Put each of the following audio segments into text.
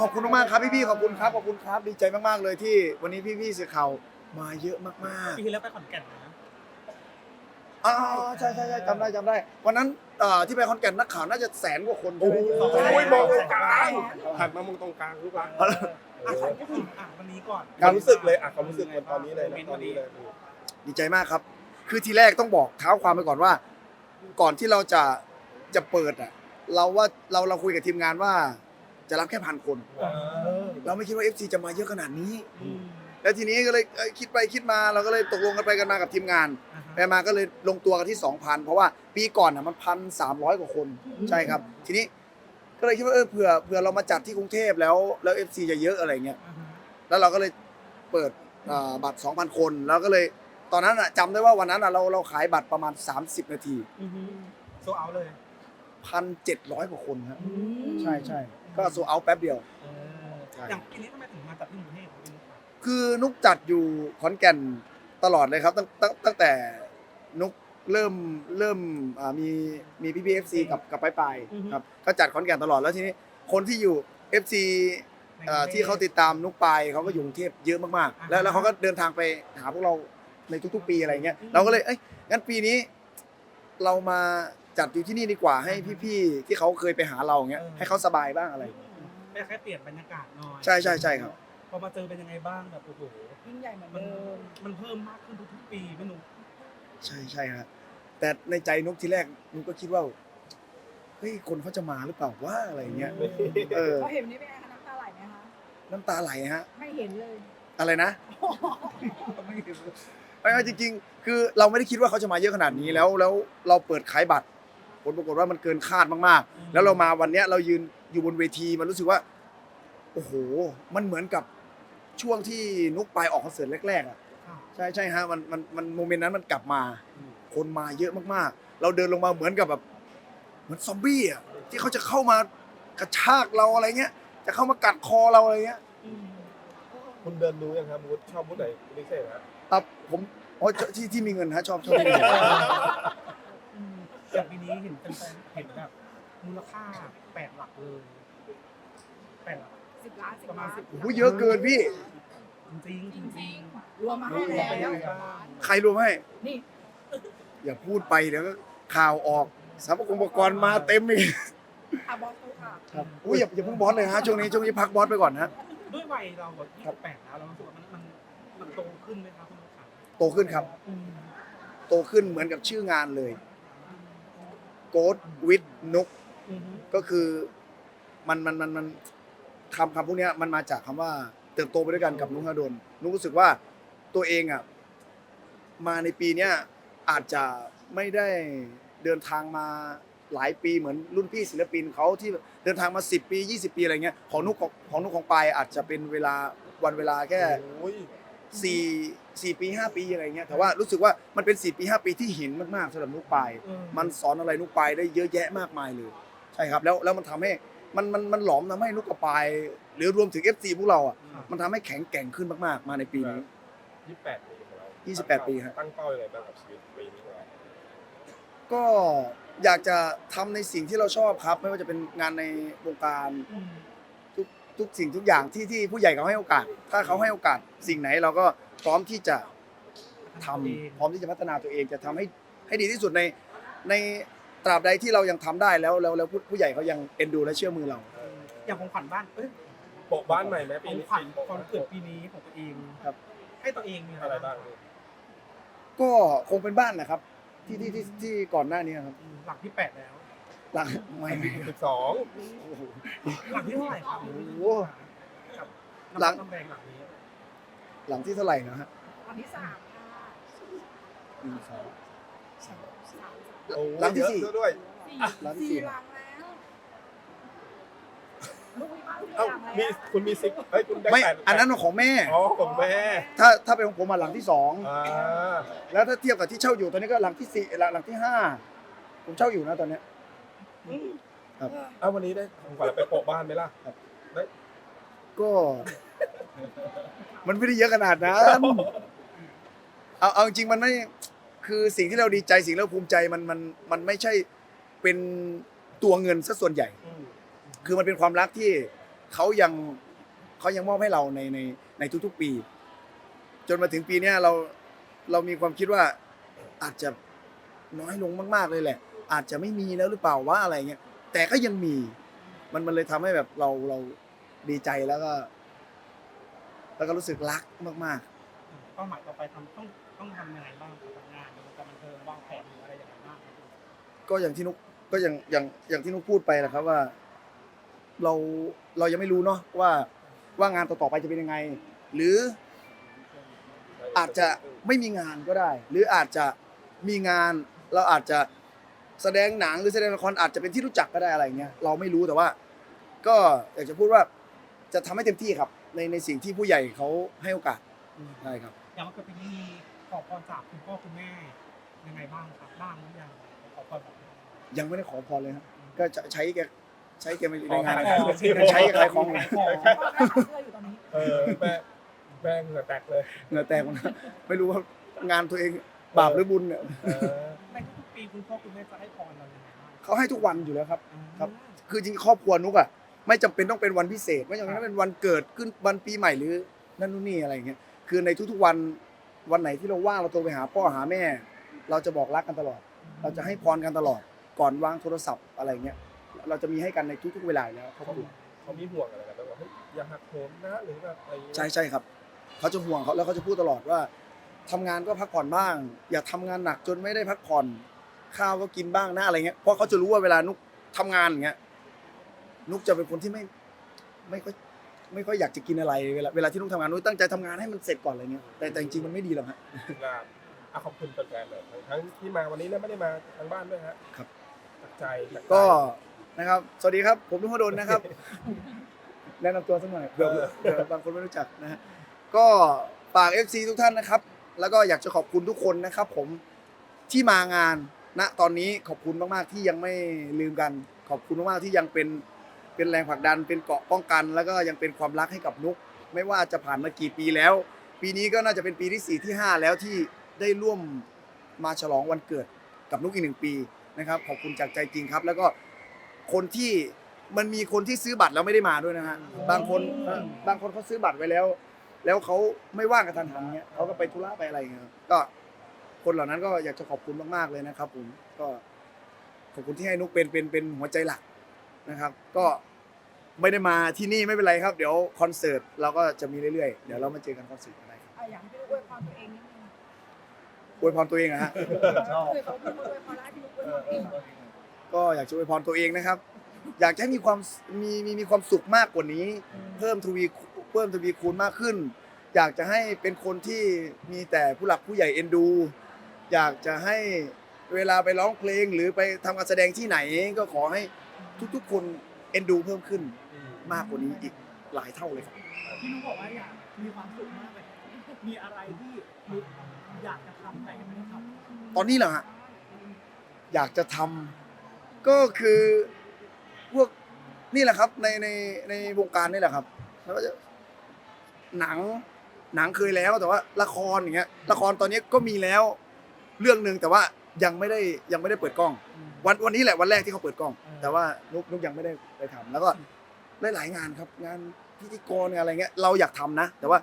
ขอบคุณมากๆครับพี่ๆขอบคุณครับขอบคุณครับดีใจมากๆเลยที่วันนี้พี่ๆสื่อข่าวมาเยอะมากปีที่แล้วไปขอนแก่นนะๆอ๋อใช่ใช่ใช่จำได้จำได้ วันนั้นเอ่อที่ไปคอนแก่นนักข่าวน่าจะแสนกว่าคนใช่ไหมโอ้ยมองตรงกลางหันมามองตรงกลางรู้ป่ะอะขอพูดถึงอะวันนี้ก่อนความรู้สึกเลยอะความรู้สึกมันตอนนี้เลยนะตอนนี้เลยดีใจมากครับ คือทีแรกต้องบอกเท้าความไปก่อนว่า ก่อนที่เราจะจะเปิดอะ เราว่าเราเราคุยกับทีมงานว่า จะรับแค่พันคนเออเราไม่คิดว่า FC จะมาเยอะขนาดนี้อืมแล้วทีนี้ก็เลยเอ้ยคิดไปคิดมาเราก็เลยตกลงกันไปกันมากับทีมงานอ่าฮะไปมาก็เลยลงตัวกันที่ 2,000 เพราะว่าปีก่อนอะมันพันสามร้อยกว่าคนใช่ครับ ทีนี้ก็เลยคิดว่าเออเผื่อเผื่อเรามาจัดที่กรุงเทพแล้วแล้ว FC จะเยอะอะไรเงี้ยอ่าฮะแล้วเราก็เลยเปิดอ่าบัตร 2,000 คน แล้วก็เลยตอนนั้นอะจำได้ว่าวันนั้นอะเราเราขายบัตรประมาณ 30 นาทีอือฮึโซเอาเลย 1,700กว่าคนครับใช่ใช่ ก็โซเอาแป๊บเดียวเออใช่ อย่างปีนี้ทำไมถึงมาจัดที่กรุงเทพครับพี่นุ๊กครับคือนุกจัดอยู่ขอนแก่นตลอดเลยครับตั้งตั้งตั้งแต่นุกเริ่มเริ่มอ่ามีมีพี่พีเอฟซีกับกับปลายปลายๆครับก็จัดขอนแก่นตลอดแล้วทีนี้ คนที่อยู่ FC เอ่อที่เขาติดตามนุกปายเขาก็อยู่กรุงเทพเยอะมากๆ แล้วแล้วเขาก็เดินทางไปหาพวกเราในทุกๆ ปีอะไรเงี้ยเราก็เลยเอ้ยงั้นปีนี้ เรามา จัดอยู่ที่นี่ดีกว่าให้พี่ๆที่เขาเคยไปหาเราเงี้ยให้เขาสบายบ้างอะไร แค่แค่เปลี่ยนบรรยากาศหน่อยใช่ใช่ใช่ครับ พอมาเจอเป็นยังไงบ้างแบบโอ้โหยิ่งใหญ่เหมือนมันเดิมมันเพิ่มมากขึ้นทุกๆปีพี่นุ๊กใช่ใช่ครับแต่ในใจนุกทีแรกนุกก็คิดว่าเฮ้ยคนเขาจะมาหรือเปล่าว่าอะไรเงี้ยเออพอเห็นนี่เป็นไงคะน้ำตาไหลไหมคะน้ำตาไหลฮะ ไม่เห็นเลย อะไรนะ ไม่ไม่จริงๆ คือเราไม่ได้คิดว่าเขาจะมาเยอะขนาดนี้แล้วแล้วเราเปิดขายบัตร ผลปรากฏว่ามันเกินคาดมากๆ แล้วเรามาวันเนี้ยเรายืนอยู่บนเวทีมันรู้สึกว่าโอ้โหมันเหมือนกับช่วงที่นุกปายออกคอนเสิร์ตแรกๆอะค่ะใช่ใช่ฮะมันมันมันโมเมนต์นั้นมันกลับมา คนมาเยอะมากๆ เราเดินลงมาเหมือนกับแบบเหมือนซอมบี้อะที่เขาจะเข้ามากระชากเราอะไรเงี้ย จะเข้ามากัดคอเราอะไรเงี้ยอืมคุณเดินดูยังครับมูดชอบมูดไหนพิเศษนะครับผมอ๋อที่ที่มีเงินฮะชอบชอบที่มีเงินอืมอย่าง ปีนี้เห็นเป็นเห็นแบบมูลค่าแปดหลักเลยแปดหลักสิบล้านสิบประมาล้าณนสิบโอ้โหเยอะเกินพี่ จริงๆจริงรวมมาให้ๆแล้วไปยังไงบ้างใครรู้ไหมนี่อย่าพูดไปเดี๋ยวก็ข่าวออกสรรพอุปกรณ์มาเต็มอีกอาบอสตูค่ะครับอุ้ยอย่าอย่าเพิ่งบอสเลยฮะช่วงนี้ช่วงนี้พักบอสไปก่อนนะด้วยวัยเราแบบยี่สิบแปดแล้วเรารู้สึกว่ามันมันมันโตขึ้นไหมครับคุณลูกค้าโตขึ้นครับ อืม โตขึ้นเหมือนกับชื่องานเลย Go with นุกอืมก็คือมันมันมันมันคำคำพวกเนี้ยมันมาจากคำว่าเติบโตไปด้วยกันกับนุกฮาดนนุกรู้สึกว่าตัวเองอะมาในปีเนี้ยอาจจะไม่ได้เดินทางมาหลายปีเหมือนรุ่นพี่ศิลปินเขาที่เดินทางมา 10 ปี 20 ปีอะไรเงี้ยของนุกของของนุกของปายอาจจะเป็นเวลาวันเวลาแค่โอ้ย สี่สี่ปีห้าปีอะไรเงี้ยแต่ว่ารู้สึกว่ามันเป็นสี่ปีห้าปีที่หินมากๆสำหรับนุกปายเออมันสอนอะไรนุกปายได้เยอะแยะมากมายเลยใช่ครับแล้วแล้วมันทำให้มันมันมันหลอมทำให้นุกกับปายหรือรวมถึง FC พวกเราอะครับ มันทำให้แข็งแกร่งขึ้นมากๆ มาในปีนี้ ยี่สิบแปดปีของเรายี่สิบแปดปีฮะ ตั้งเป้ายังไงบ้างกับชีวิตปีนี้ของเราก็อยากจะทำในสิ่งที่เราชอบครับ ไม่ว่าจะเป็นงานในวงการอืมทุก ทุกสิ่งทุกอย่างที่ที่ผู้ใหญ่เขาให้โอกาส ถ้าเขาให้โอกาสสิ่งไหนเราก็พร้อมที่จะทำพร้อมที่จะพัฒนาตัวเองจะทำให้ให้ดีที่สุดในในตราบใดที่เรายังทำได้แล้วแล้วแล้วผู้ผู้ใหญ่เขายังเอ็นดูและเชื่อมือเรา อย่างของขวัญบ้านเอ้ยโปะบ้านใหม่ไหมขปีองนี้ขวัญตอนเกิดปีนี้ของตัวเองครับ ให้ตัวเองมีอะไรบ้างก็คงเป็นบ้านแหละครับ ที่ที่ที่ที่ก่อนหน้านี้ครับ อืมหลักที่แปดแล้ว หลังไม่ไม่สิบสองโอ้โหหลักที่เท่าไหร่ครับโอ้โหกับหลังน้ำแดงหลังนี้ หลังที่เท่าไหร่นะฮะวันที่สามค่ะหนึ่งสองสามสามโอ้หลังที่เยอะสี่ด้วยสี่หลังที่สี่สี่หลังแล้วลูกมีบ้านสี่เอ้าหลังมีแล้วคุณมีซิกเฮ้ยคุณได้ไม่แปดอันนั้นของแม่อ๋อของแม่ ถ้าถ้าเป็นของผมมาหลังที่สองอ่าแล้วถ้าเทียบกับที่เช่าอยู่ตอนนี้ก็หลังที่สี่หลังหลังที่ห้าผมเช่าอยู่นะตอนเนี้ย ครับเอ้าวันนี้ได้ของขวัญไปโปะบ้านไหมล่ะ ก็ มันไม่ได้เยอะขนาดนั้น เอาเอาจริงๆมันไม่ คือสิ่งที่เราดีใจสิ่งที่เราภูมิใจมันมันมันไม่ใช่เป็นตัวเงินซะส่วนใหญ่อืมคือมันเป็นความรักที่เขายังเขายังมอบให้เราในในในทุกๆปี จนมาถึงปีเนี้ยเราเรามีความคิดว่าอาจจะน้อยลงมาก ๆเลยแหละ อาจจะไม่มีแล้วหรือเปล่าว่าอะไรเงี้ยแต่ก็ยังมี มันมันเลยทำให้แบบเราเราดีใจแล้วก็ แล้วก็รู้สึกรักมากๆเป้าหมายต่อไปทำต้องต้องทำยังไงบ้างกับงานในวงการบันเทิงวางแผนอะไรอย่างไรบ้างครับก็อย่างที่นุกก็อย่างอย่างอย่างที่นุกพูดไปนะครับว่า เราเรายังไม่รู้เนาะว่าว่างานต่อๆไปจะเป็นยังไง หรืออาจจะไม่มีงานก็ได้ หรืออาจจะมีงานเราอาจจะ แสดงหนังหรือแสดงละครอาจจะเป็นที่รู้จักก็ได้อะไรเงี้ยเราไม่รู้แต่ว่า ก็อยากจะพูดว่าจะทำให้เต็มที่ครับ ในในสิ่งที่ผู้ใหญ่เขาให้โอกาสใช่ครับ อย่างวันเกิดปีนี้มีขอพรจากคุณพ่อคุณแม่ยังไงบ้างครับบ้างหรือยังขอพรแบบนี้ยังไม่ได้ขอพรเลยครับก็จะใช้แกใช้แกในงานขอนะขายของใช้ขายของขายของพ่อแม่ทำเสื้ออยู่ตอนนี้เออแม่แม่เหงื่อแตกเลยเหงื่อแตกหมดนะไม่รู้ว่างานตัวเองบาปหรือบุญเนี่ยเออในทุกๆ ปีคุณพ่อคุณแม่จะให้พรเรายังไงบ้างเขาให้ทุกวันอยู่แล้วครับ ครับ คือจริงๆครอบครัวนุกอะไม่จำเป็นต้องเป็นวันพิเศษ ไม่จำเป็นต้องเป็นวันเกิดขึ้นวันปีใหม่หรือนั่นนู่นนี่อะไรอย่างเงี้ยคือในทุกๆวันวันไหนที่เราว่างเราโทรไปหาพ่อหาแม่ เราจะบอกรักกันตลอด เราจะให้พรกันตลอดก่อนวางโทรศัพท์อะไรเงี้ยเราจะมีให้กันในทุกๆเวลาอยู่แล้วครอบครัว เขามีห่วงอะไรกันแบบว่าเฮ้ยอย่าหักโหมนะหรือแบบอะไรอย่างเงี้ยใช่ใช่ครับ เขาจะห่วงเขาแล้วเขาจะพูดตลอดว่าทำงานก็พักผ่อนบ้าง อย่าทำงานหนักจนไม่ได้พักผ่อน ข้าวก็กินบ้างนะอะไรเงี้ยเพราะเขาจะรู้ว่าเวลานุกทำงานอย่างเงี้ยนุกจะเป็นคนที่ไม่ไม่ค่อยไม่ค่อยอยากจะกินอะไรเวลาเวลาที่นุกทำงานนุกตั้งใจทำงานให้มันเสร็จก่อนอะไรเงี้ยแต่แต่จริงๆมันไม่ดีหรอกฮะงานอะขอบคุณแฟนๆเลยทั้งที่มาวันนี้และไม่ได้มาทางบ้านด้วยฮะครับ จากใจจากใจก็นะครับ สวัสดีครับ ผมนุพดลนะครับ แนะนำตัวสักหน่อยเผื่อเผื่อบางคนไม่รู้จักนะฮะก็ฝาก FC ทุกท่านนะครับ แล้วก็อยากจะขอบคุณทุกคนนะครับ ผมที่มางาน ณตอนนี้ขอบคุณมากๆที่ยังไม่ลืมกัน ขอบคุณมากๆที่ยังเป็นเป็นแรงผลักดัน เป็นเกาะป้องกัน แล้วก็ยังเป็นความรักให้กับนุก ไม่ว่าจะผ่านมากี่ปีแล้ว ปีนี้ก็น่าจะเป็นปีที่สี่ที่ห้าแล้วที่ได้ร่วมมาฉลองวันเกิดกับนุกอีกหนึ่งปีนะครับขอบคุณจากใจจริงครับ แล้วก็คนที่มันมีคนที่ซื้อบัตรแล้วไม่ได้มาด้วยนะฮะบางคนบางคนเขาซื้อบัตรไว้แล้ว แล้วเขาไม่ว่างกันทันหันเงี้ยเขาก็ไปธุระไปอะไรเงี้ยก็ คนเหล่านั้นก็อยากจะขอบคุณมากๆเลยนะครับผมก็ขอบคุณที่ให้นุกเป็นเป็นเป็นหัวใจหลักนะครับ ก็ไม่ได้มาที่นี่ไม่เป็นไรครับ เดี๋ยวคอนเสิร์ตเราก็จะมีเรื่อยๆ เดี๋ยวเรามาเจอกันคอนเสิร์ตอะไรครับอะอย่างที่ลูกอวยพรตัวเองนิดนึงอวยพรตัวเองนะฮะคือเขาพูดว่าอวยพรแล้วให้พี่ลูกอวยพรเองก็อยากจะอวยพรตัวเองนะครับ อยากจะให้มีความมีมีมีความสุขมากกว่านี้ เพิ่มทวีเพิ่มทวีคูณมากขึ้น อยากจะให้เป็นคนที่มีแต่ผู้หลักผู้ใหญ่เอ็นดู อยากจะให้เวลาไปร้องเพลงหรือไปทำการแสดงที่ไหนก็ขอให้ทุกๆ คนเอ็นดูเพิ่มขึ้นมากกว่านี้อีกหลายเท่าเลยครับ พี่นุ้บอกว่าอยากมีความสุขมากเลย มีอะไรที่นุ๊กอยากจะทำแต่ยังไม่ได้ทำตอนนี้เหรอฮะอยากจะทำก็คือพวกนี่แหละครับในในในวงการนี่แหละครับ แล้วก็จะหนังหนังเคยแล้วแต่ว่าละครอย่างเงี้ยละครตอนนี้ก็มีแล้ว เรื่องหนึ่งแต่ว่ายังไม่ได้ยังไม่ได้เปิดกล้อง วันวันนี้แหละวันแรกที่เขาเปิดกล้องอืมแต่ว่านุกนุกยังไม่ได้ไปทำแล้วก็หลายๆงานครับงานพิธีกรงานอะไรเงี้ยเราอยากทำนะ แต่ว่า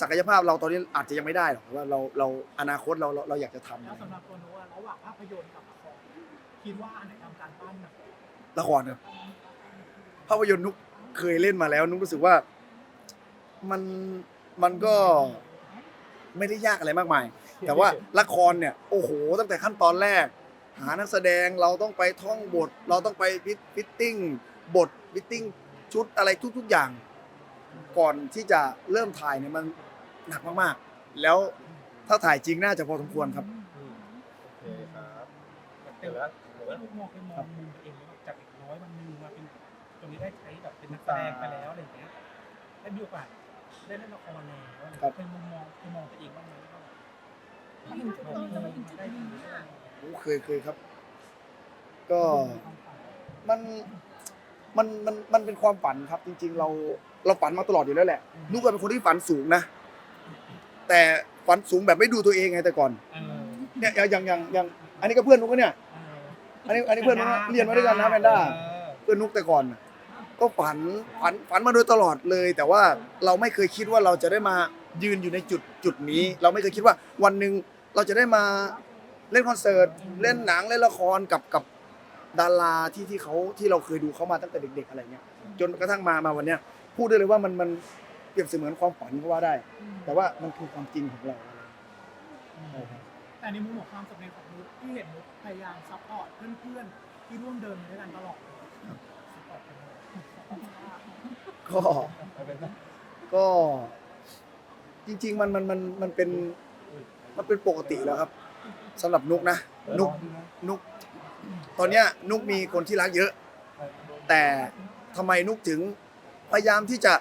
ศักยภาพเราตอนนี้อาจจะยังไม่ได้หรอกแต่ว่าเราเราอนาคตเราเราเราอยากจะทำแล้วสำหรับตัวนุ้ระหว่างภาพยนตร์กับละครคิดว่าอันไหนทำการบ้านหนักละครครับภาพยนตร์นุกเคยเล่นมาแล้ว นุกรู้สึกว่ามันมันก็ไม่ได้ยากอะไรมากมาย แต่ว่าละครเนี่ยโอ้โห ตั้งแต่ขั้นตอนแรก หานักแสดงเราต้องไปท่องบท เราต้องไปฟิตติ้งบทฟิตติ้งชุดอะไรทุก ๆอย่าง ก่อนที่จะเริ่มถ่ายเนี่ยมันหนักมากๆ แล้วถ้าถ่ายจริงน่าจะพอสมควรครับอืมโอเคครับเดี๋ยวแล้วเดี๋ยวแล้แล้ววนุ๊กมองไปมองมุมตัวเองว่าจากเด็กน้อยวันหนึงมาเป็นจนนี้ได้ใช้แบบเป็นนักแสดงไปแล้วอะไรอย่างเงี้ยได้มีโอกาสได้เล่นละครแล้วครับเป็นมุมมองเคยมองตัวเองบ้างไหมว่า มาถึงจุดนี้มาถึงจุดได้นี้ดีได้ดีโอ้เคยเคยครับ ก็มันมันมันมันเป็นความฝันครับ จริง ๆ เราเราฝันมาตลอดอยู่แล้วแหละนุกก็เป็นคนที่ฝันสูงนะ แต่ฝันสูงแบบไม่ดูตัวเองไงแต่ก่อนเออเนี่ยอย่างอย่างอย่างอันนี้ก็เพื่อนนุกก็เนี่ยเอออันนี้อันนี้เพื่อนนุกนะเรียนมาด้วยกันนะแพนด้าเออเพื่อนนุกแต่ก่อนน่ะก็ฝันฝันฝันมาโดยตลอดเลย แต่ว่าเราไม่เคยคิดว่าเราจะได้มายืนอยู่ในจุดจุดนี้ เราไม่เคยคิดว่าวันหนึ่ง เราจะได้มาเล่นคอนเสิร์ตเล่นหนังเล่นละครกับกับดาราที่ที่เขาที่เราเคยดูเขามาตั้งแต่เด็ก ๆ อะไรเงี้ยจนกระทั่งมามาวันเนี้ยพูดได้เลยว่ามันมันเปรียบเสมือนความฝันก็ว่าได้ แต่ว่ามันคือความจริงของเราใช่ครับแต่ในมุมของความสำเร็จของนุ๊กที่เห็นนุ๊กพยายามซัพพอร์ตเพื่อนๆที่ร่วมเดินมาด้วยกันตลอดซัพพอร์ตกันมาก็ก็จริง ๆ มันมันมันมันเป็น มันเป็นปกติแล้วครับสำหรับนุกนะ นุกนุก ตอนเนี้ยนุกมีคนที่รักเยอะ แต่ทำไมนุกถึงพยายามที่จะ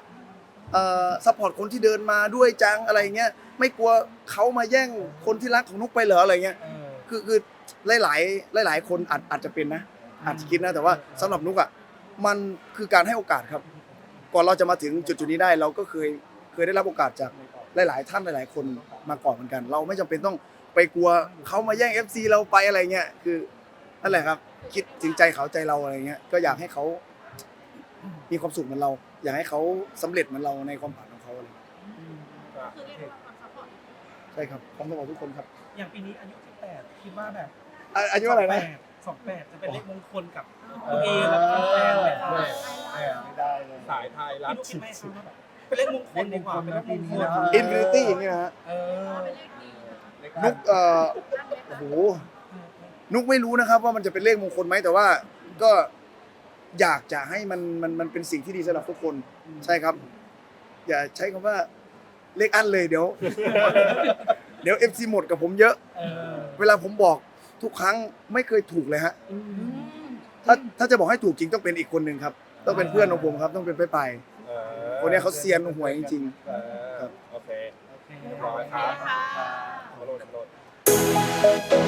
เอ่อซัพพอร์ตคนที่เดินมาด้วยจังอะไรเงี้ยไม่กลัวเขามาแย่งคนที่รักของนุกไปเหรออะไรเงี้ยเออคือคือหลายหลายหลาย ๆ คนอาจอาจจะเป็นนะอาจจะคิดนะแต่ว่าสำหรับนุกอะมันคือการให้โอกาสครับ ก่อนเราจะมาถึงจุดจุดๆนี้ได้เราก็เคยเคยได้รับโอกาสจาก หลาย ๆ ท่านหลาย ๆ คนมาก่อนเหมือนกัน เราไม่จำเป็นต้องไปกลัวเขามาแย่ง FC เราไปอะไรเงี้ยคือนั่นแหละครับ คิดถึงใจเขาใจเราอะไรเงี้ยก็อยากให้เขามีความสุขเหมือนเรา อยากให้เขาสำเร็จเหมือนเราในความฝันของเขาอะไรเงี้ยคือเรียกว่าความซัพพอร์ตใช่ครับความต้องของทุกคนครับอย่างปีนี้อายุที่แปดคิดว่าแบบอะอายุเท่าไหร่นะ สองแปดจะเป็นเลขมงคลกับตัวเองกับแฟนไหมคะแม่ไม่ได้เลย สายไทยรัพี่ฐ นุ๊กคิดไหมคะว่าแบบ เป็นเลขมงคลดีกว่าเป็นเลขมงคลอินฟินิตี้อย่างเงี้ยนะฮะเออเป็นเลขดีนุกเอ่อโอ้โหนุกไม่รู้นะครับ ว่ามันจะเป็นเลขมงคลไหมแต่ว่าก็อยากจะให้มันมันมันเป็นสิ่งที่ดีสำหรับทุกคนใช่ครับ อย่าใช้คำว่าเลขอันเลยเดี๋ยว เดี๋ยวเอฟซีหมดกับผมเยอะ เออเวลาผมบอกทุกครั้งไม่เคยถูกเลยฮะ อืมถ้าถ้าจะบอกให้ถูกจริงต้องเป็นอีกคนหนึ่งครับ ต้องเป็นเพื่อนของผมครับ ต้องเป็นไปไปเออ คนเนี้ยเขาเซียนหวยจริง เออโอเคโอเคเรียบร้อยครับค่ะขอโทษขอโทษ